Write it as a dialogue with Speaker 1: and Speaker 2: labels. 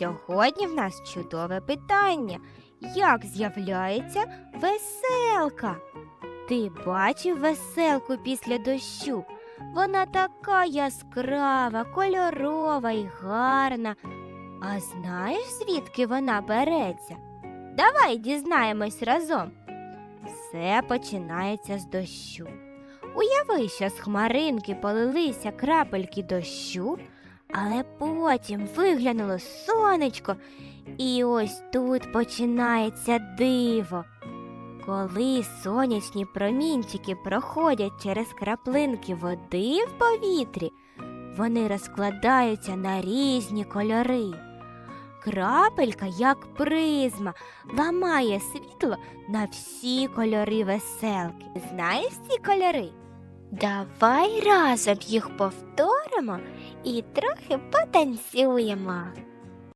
Speaker 1: сьогодні в нас чудове питання. Як з'являється веселка? Ти бачив веселку після дощу? Вона така яскрава, кольорова і гарна. А знаєш, звідки вона береться? Давай дізнаємось разом. Все починається з дощу. Уяви, що з хмаринки полилися крапельки дощу, але потім виглянуло сонечко, і ось тут починається диво. Коли сонячні промінчики проходять через краплинки води в повітрі, вони розкладаються на різні кольори. Крапелька, як призма, ламає світло на всі кольори веселки. Знаєш ці кольори? Давай разом їх повторимо і трохи потанцюємо.